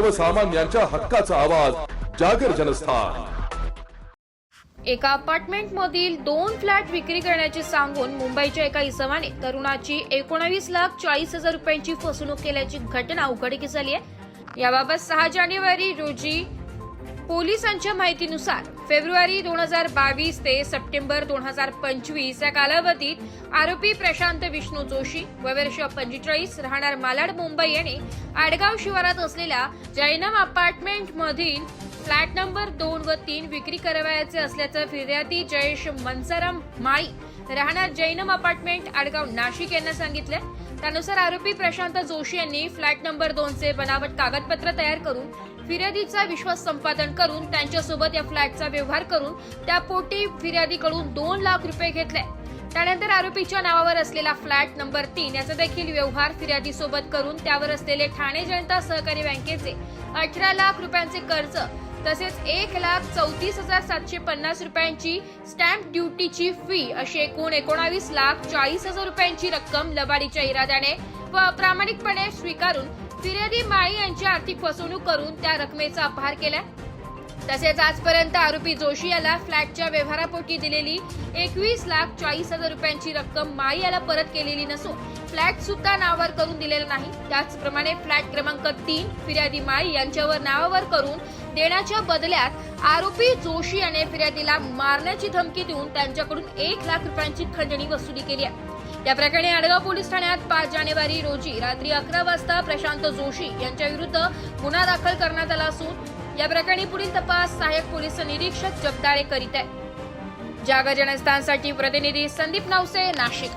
सर्वसामान्यांच्या हक्काचा आवाज जागर जनस्थान. एका अपार्टमेंट मधील दोन फ्लॅट विक्री करण्याचे सांगून मुंबईच्या एका इसमाने तरुणाची एकोणावीस लाख चाळीस हजार रुपयांची फसवणूक केल्याची घटना उघडकीस आली आहे. याबाबत सहा जानेवारी रोजी पोलिसांच्या माहितीनुसार फेब्रुवारी दोन हजार बावीस ते सप्टेंबर दोन हजार पंचवीस या कालावधीत आरोपी प्रशांत विष्णू जोशी वयवर्ष पंचेचाळीस राहणार मालाड मुंबई यांनी आडगाव शिवारात असलेल्या जैनम अपार्टमेंट मधील फ्लॅट नंबर दोन व तीन विक्री करावयाचे असल्याचं फिर्यादी जयेश मनसाराम माळी राहणार जैनम अपार्टमेंट आडगाव नाशिक यांना सांगितलं त्यानुसार आरोपी प्रशांत जोशी यांनी फ्लॅट नंबर दोनचे बनावट कागदपत्र तयार करून फिर्यादीचा विश्वास संपादन करून त्यांच्यासोबत या फ्लॅटचा व्यवहार करून त्या पोटी फिर्यादीकडून दोन लाख रुपये घेतले. त्यानंतर आरोपीच्या नावावर असलेला फ्लॅट नंबर तीन याचा देखील व्यवहार फिर्यादी सोबत करून त्यावर असलेले ठाणे जनता सहकारी बँकेचे अठरा लाख रुपयांचे कर्ज तसेच एक लाख चौतीस हजार सातशे पन्नास रुपयांची स्टॅम्प ड्युटीची फी अशी एकूण एकोणावीस लाख चाळीस हजार रुपयांची रक्कम लबाडीच्या इराद्याने व प्रामाणिकपणे स्वीकारून फिर्यादी माळी यांची आर्थिक फसवणूक करून त्या रकमेचा अपहार केला तसेच आजपर्यंत आरोपी जोशी याला फ्लॅटच्या व्यवहारापोटी दिलेली एकवीस लाख चाळीस हजार रुपयांची रक्कम माळी याला परत केलेली नसून फ्लॅट सुद्धा नावावर करून दिलेला नाही. त्याचप्रमाणे फ्लॅट क्रमांक तीन फिर्यादी माळी यांच्यावर नावावर करून देण्याच्या बदल्यात आरोपी जोशी याने फिर्यादीला मारण्याची धमकी देऊन त्यांच्याकडून एक लाख रुपयांची खंडणी वसुली केली आहे. या प्रकरणी आडगाव पोलीस ठाण्यात पाच जानेवारी रोजी रात्री अकरा वाजता प्रशांत जोशी यांच्या विरुद्ध गुन्हा दाखल करण्यात आला असून या प्रकरणी पुढील तपास सहाय्यक पोलीस निरीक्षक जगदाळे करीत आहे जागर जनस्थानसाठी प्रतिनिधी संदीप नवसे नाशिक.